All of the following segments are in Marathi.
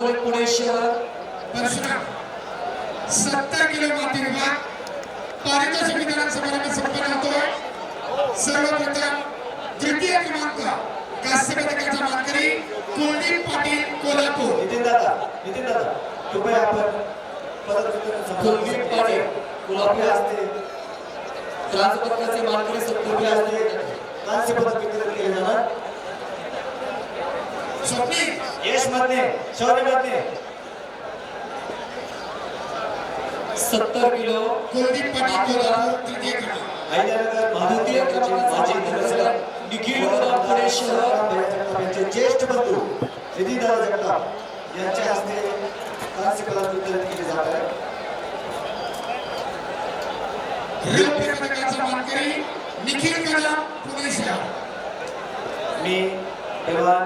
पुणे शहर परशुराम सत्तर किलो माती विभाग पारितोषिक वितरण समारंभ संपन्न होतोय. सर्वप्रथम तृतीय क्रमांक. कास्य पदकाचा मानकरी कुलदीप पाटील कोल्हापूर. नितीन दादा नितीन दादा कृपया आपण पदक वितरण समारंभ कुलदीप पाटील कोल्हापूर. हस्ते ब्रांज पदकाचे मानकरी सत्तर हस्ते कांस्य पदक वितरण केले जाणार. स्वप्नील यश मधने शौर्य मधने सत्तर किलो. कुलदीप पाटील कोल्हापूर तृतीय क्रमांक मानकरी नगरसेवक निखिल पुणे शहर यांचे ज्येष्ठ बंधू नितीनदादा जगताप यांच्या हस्ते पदक वितरण केले जात आहे. निखिल पुणे मी दिवाण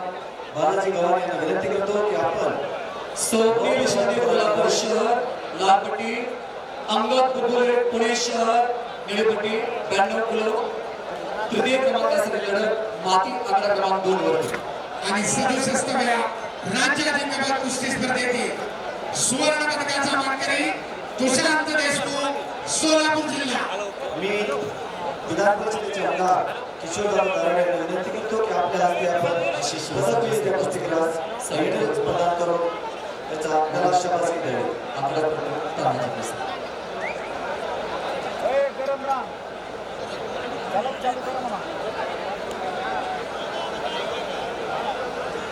बालाजी गव्हाणे यांना विनंती करतो की आपण स्वप्नील शिंदे कोल्हापूर शहर लालपट्टी अंगद बुलबुले पुणे शहर निळपट्टी ब्याण्णव किलो तृतीय क्रमांकासाठी लढत माती अकरा क्रमांक दोन वर आणि सदुसष्टव्या राज्य अजिंक्यपद कुस्ती स्पर्धेतील सुवर्ण पदकाचा मानकरी तुषारांत देशमुख सोलापूर जिल्हा. मी विधान परिषदेचे आमदार किशोरराव दराडे यांना विनंती करतो की आपल्या हस्ते आपण पदक विजेत्या पुस्तिकेला भेट प्रदान करून त्याचा त्याला शाबासकी द्यावी अकरा क्रमांक तानाजी प्रसाद.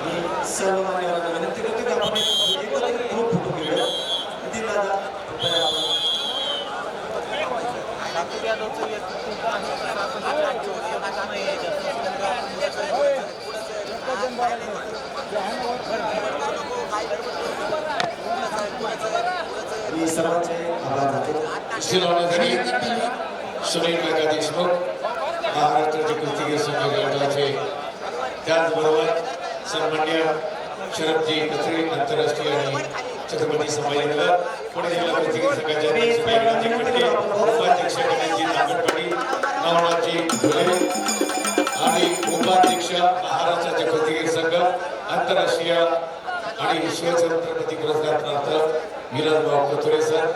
मी सर्व मान्यवरांना विनंती करतो की आपण एक- एकत्रित ग्रुप फोटो घेऊया नितीन दादा कृपया आपण मी सर्वांचे आभार मानतो. शिरोमणी अभिनंदन पहलवान सुनील काका देशमुख महाराष्ट्राचे कुस्तीगीर संघ गटाचे त्याचबरोबर सन्मान्य शरदजी कचरे आंतरराष्ट्रीय आणि छत्रपती संभाजीनगर पुणे जिल्हा कुस्तीगीर संघाचे धुळे आणि उपाध्यक्ष महाराष्ट्राचे कुस्तीगीर संघ आंतरराष्ट्रीय आणि शिवछत्रपती पुरस्कार प्राप्त विलासभाऊ कथोरे सर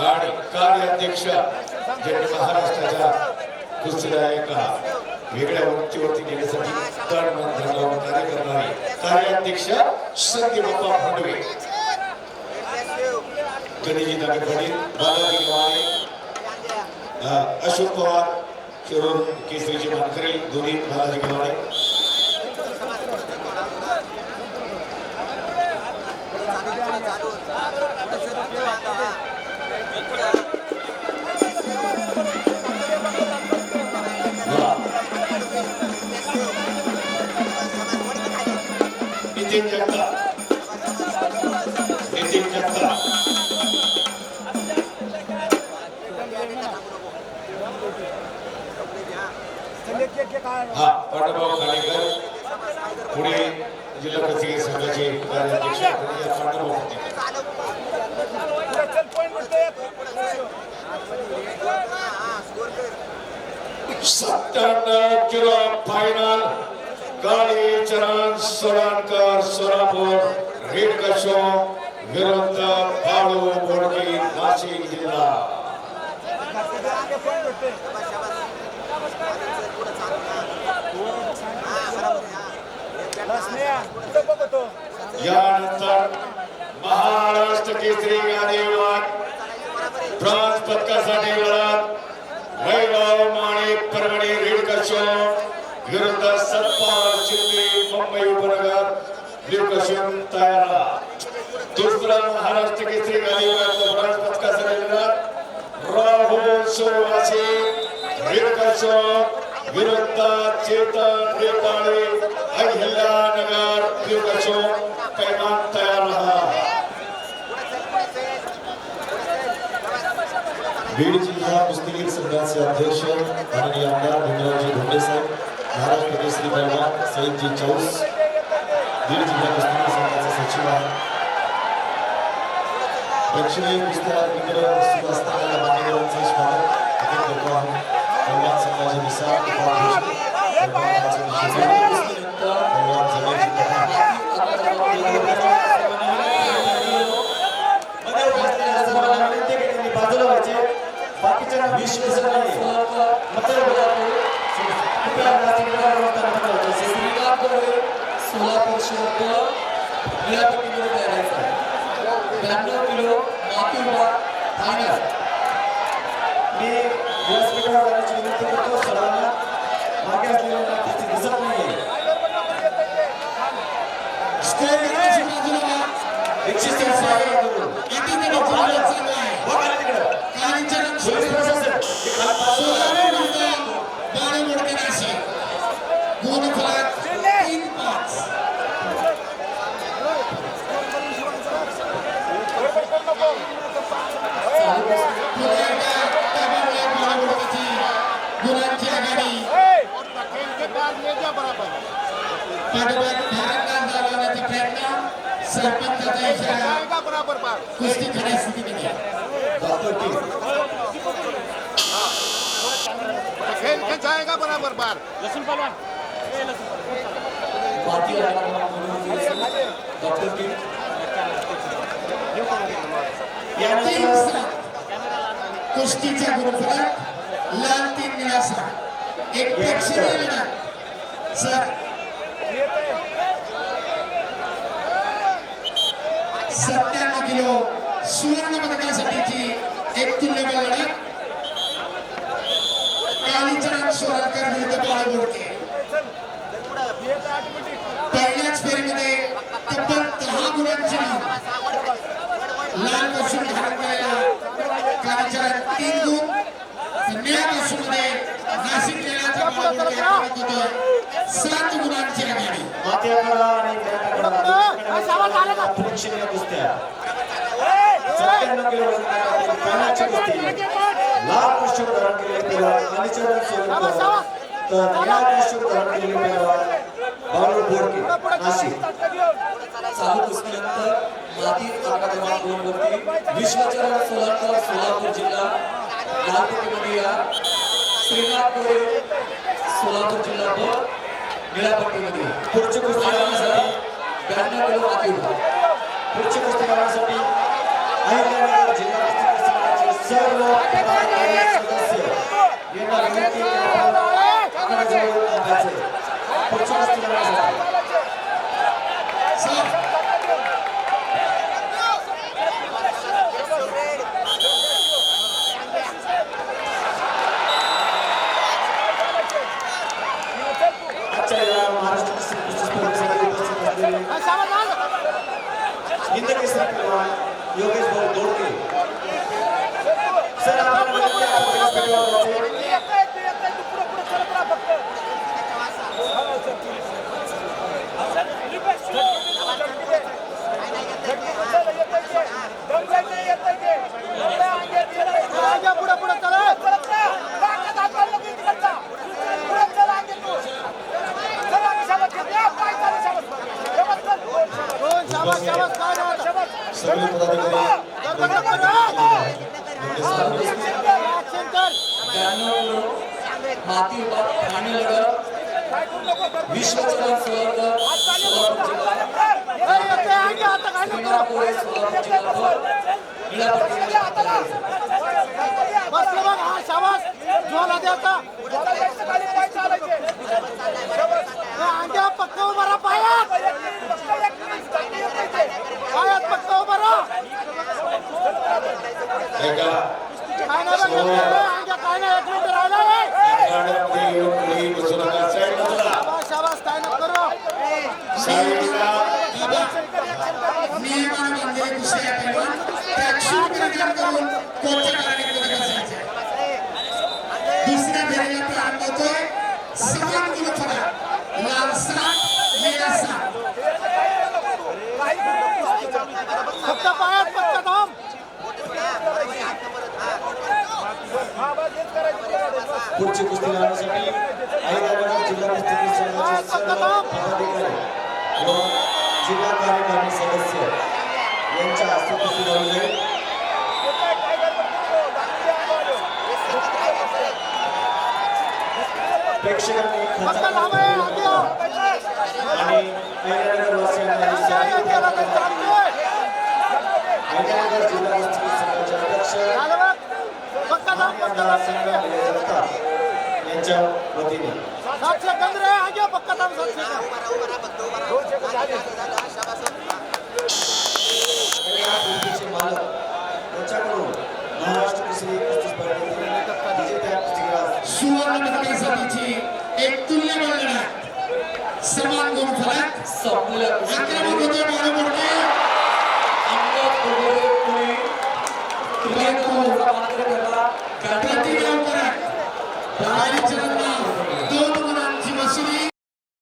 आणि कार्याध्यक्ष जे महाराष्ट्राच्या कुस्तीला वेगळ्या उंचीवरती नेण्यासाठी तण मन धन कार्य करणारे कार्याध्यक्ष संदीप बाप्पा फडवे गणेशजी नागेपाटील बालाजी गव्हाणे अशोक पवार शिरोड केसरीची मानकरी दोन्ही बालाजी गव्हाणे वा. नितीन जगताप. हा पांडुभाऊ खाडेकर पुणे जिल्हा कुस्तीगीर संघाचे कार्याध्यक्ष पांडुभाऊ सत्त्याण्णव किलो फायनल काळी चरण सोलांकर सोलापूर. रेड कशो विरुद्ध बाळू बोडके नाशिक जिल्हा. यानंतर महाराष्ट्र केसरी गादीवान ब्रॉन्झ पदकासाठी लढत. वैभव माणिक परभणी रेड कशो विरुद्ध सत्पाल शिंदे मुंबई उपनगर. लिवकशून तयार दुसरा महाराष्ट्र केसरी गादीवान ब्रॉन्झ पदकासाठी लढत. राहुल सोवासी रेड विरुद्ध चेतन नेपाळी अहिल्या नगर लिवकशो पैमान तयार रहा बीड जिल्हा कुस्तीगीर संघाचे अध्यक्ष माननीय आमदार भीमरावजी धोंडे साहेब महाराष्ट्र केसरी पैलवान सईदजी चौस बीड जिल्हा कुस्तीगीर संघाचे सचिव आहे दक्षिणी कुस्त्या मित्र सुभाष असताना मान्यवरांचे स्वागत. आपण करतो आहोत. ब्याण्णव किलो माती उभा ठाण्यात मी व्यासपीठावर जाण्याची विनंती करतो सर्वांना मागे असलेल्या नाट्याची दिसत नाहीये स्कोर करायची बाजूला व्हा. एकशे तीन पाठोपाठ भारंदाज चालवण्याचा प्रयत्न सरपंचाचा इशारा कुस्ती डॉक्टर टी खेल खेल जाएगा बराबर बार माती आघाडी डॉक्टर टी. तीन यानंतर सात कुस्तीचा गुणफलक लाल तीन निळा एक प्रेक्षणीय सर सत्त्याण्णव किलो सुवर्ण पदकासाठीची एक तुल्यबळ लढत कालीचरण सोरलकर विरुद्ध बाळ बोडके. पहिल्याच फेरीमध्ये तब्बल दहा गुणांची लाल मसूर धारण करायला कालीचरण तीन गुण तर निळ्या मसूरमध्ये नाशिक जिल्ह्याचा बाळगोडके आक्रमक होतोय सात गुणांची आघाडी माथ्याकडा आणि गटाकडा प्रेक्षणीय कुस्त्या सत्त्याण्णव किलो पाण्याची कुस्ती लाल कष्ट धारण केलेले कालीचरण तर निळा धारण केलेले बाळू बोडके नाशिक चालू कुस्तीनंतर माती क्रमांक दोन वरती विश्वचरण सोलापूर सोलापूर जिल्हा श्रीनाथ गोरे सोलापूर जिल्हा ब निळापट्टीमध्ये पुढची कुस्ती करण्यासाठी ब्याण्णव किलो माती उभा पुढची कुस्ती करण्यासाठी अहिल्यानगर जिल्हा कुस्ती संघाचे सर्व पदाधिकारी सदस्य यांना विनंती आहे की आपण आखाड्याजवळ थांबायचे. पुढची कुस्ती करण्यासाठी सर आजच्या या महाराष्ट्र केसरी कुस्ती स्पर्धेसाठी उपस्थित असलेले हिंद केसरी योगेश भाऊ दोडके सर आपण विनंती आहे आपण व्यासपीठावर जायचे. पुढे पुढे चला सगळे पदाधिकारी चालू कुस्ती ब्याण्णव किलो माती उभा फायनल लढत विश्वचरण सोलापूर सोलापूर जिल्हा श्रीनाथ गोरे सोलापूर जिल्हा ब निळापट्टीमध्ये तयार आहे. बसले बघ हा शाबास जोला द्यायचा अंड्या पक्क उभा राहा पायात पायात पक्क उभा राहा दुसऱ्या फेरीला होतोय समान गुणफलक लाल सात निळा सात. फक्त पायात पक्क थांब. पुढची कुस्ती लढवण्यासाठी अहिल्यानगर जिल्हा कुस्ती संघाचे व जिल्हा कार्यकारिणी सदस्य यांच्या हस्ते कुस्ती जाईल. प्रेक्षकांनी आणि अहिल्यानगर जिल्हा मजदूर संघाचे अध्यक्ष यांच्या वतीने मालक सुवर्ण पदकासाठी एक तुल्यबळ लढत समान गुण फलक आक्रमक होते बरोबर प्रतिज्ञा करा